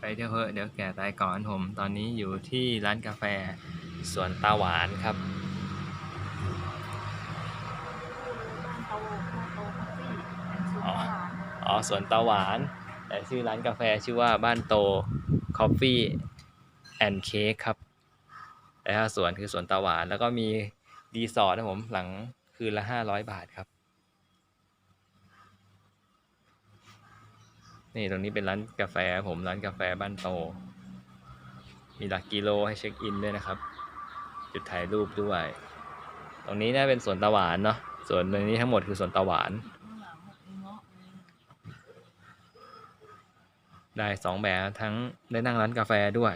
ไปเที่ยวเพอะเดี๋ยวแก่ตายก่อนผม ตอนนี้อยู่ที่ร้านกาแฟสวนตาหวานครับโตโตคอฟฟี่แอนด์ซูอ๋อเปอร์หวานอ๋อสวนตาหวาน แต่ชื่อร้านกาแฟชื่อว่าบ้านโต Coffee and Cake ครับแต่ถ้าสวนคือสวนตาหวาน แล้วก็มีรีสอร์ทนะผมหลังคืนละห้าร้อยบาทครับ นี่ตรงนี้เป็นร้านกาแฟผมร้านกาแฟบ้านโต มีหลักกิโลให้เช็คอินด้วยนะครับ จุดถ่ายรูปด้วย ตรงนี้น่าเป็นสวนตาหวานเนาะส่วนตรงนี้ทั้งหมดคือสวนตาหวาน ได้สองแบบทั้งได้นั่งร้านกาแฟด้วย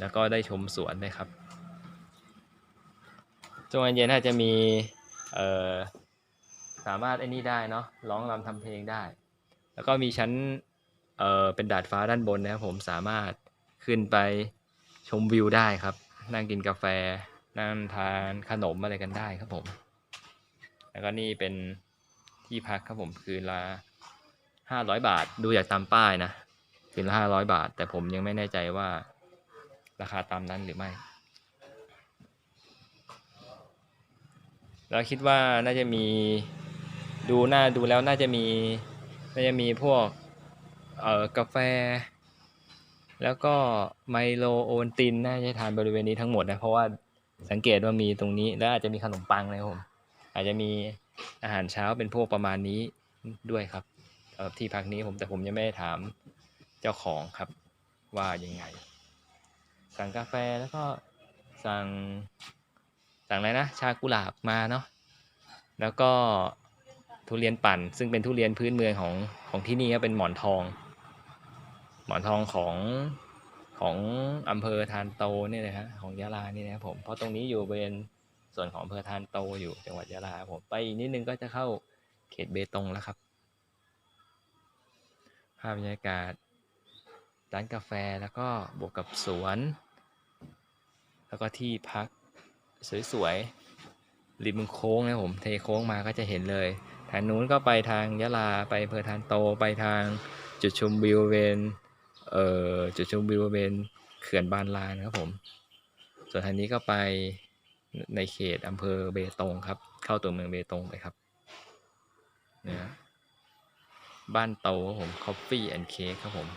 แล้วก็ได้ชมสวนด้วยครับช่วงเย็นๆถ้าจะมีเอ่อสามารถไอ้นี่ได้เนาะร้องรำทำเพลงได้ แล้วก็มีชั้น เออเป็นดาดฟ้าด้านบนนะครับผมสามารถขึ้นไปชมวิวได้ครับ นั่งกินกาแฟ นั่งทานขนมอะไรกันได้ครับผม แล้วก็นี่เป็นที่พักครับผมคืนละห้าร้อยบาท ดูจากตามป้ายนะคืนละห้าร้อยบาท แต่ผมยังไม่แน่ใจว่าราคาตามนั้นหรือไม่แล้วคิดว่าน่าจะมีดูหน้าดูแล้วน่าจะมีน่าจะมีพวก เอ่อกาแฟ แล้วก็ไมโลโอวัลตินน่าจะทานบริเวณนี้ทั้งหมดนะ เพราะว่าสังเกตว่ามีตรงนี้แล้วอาจจะมีขนมปังนะครับผมอาจจะมีอาหารเช้าเป็นพวกประมาณนี้ด้วยครับที่พักนี้ผมแต่ผมยังไม่ได้ถามเจ้าของครับ ว่ายังไง สั่งกาแฟแล้วก็สั่งสั่งอะไรนะชากุหลาบมาเนาะแล้วก็ ทุเรียนปั่น ซึ่งเป็นทุเรียนพื้นเมืองของของที่นี่ครับเป็นหมอนทอง หมอนทองของของอำเภอทานโตเนี่ยนะฮะของยะลานี่นะครับผมเพราะตรงนี้อยู่เป็นส่วนของอำเภอทานโตอยู่จังหวัดยะลาผมไปอีกนิดนึงก็จะเข้าเขตเบตงแล้วครับ ภาพบรรยากาศร้านกาแฟแล้วก็บวกกับสวน แล้วก็ที่พักสวยๆริมโค้งนะผมเทโค้งมาก็จะเห็นเลย ทางนู้นก็ไปทางยะลาไปอำเภอทานโตไปทางจุดชมวิวเวนเอ่อจุดชมวิวเวนเขื่อนบานลานครับผม ส่วนทางนี้ก็ไปในเขตอำเภอเบตงครับ เข้าตัวเมืองเบตงไปครับนี่ยบ้านโตครับผม Coffee and Cake ครับผม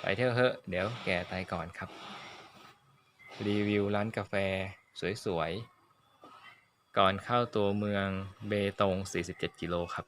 ไปเที่ยวเถอะ เดี๋ยวแก่ตายก่อนครับ รีวิวร้านกาแฟสวยๆ ก่อนเข้าตัวเมืองเบตง 47 กิโลครับ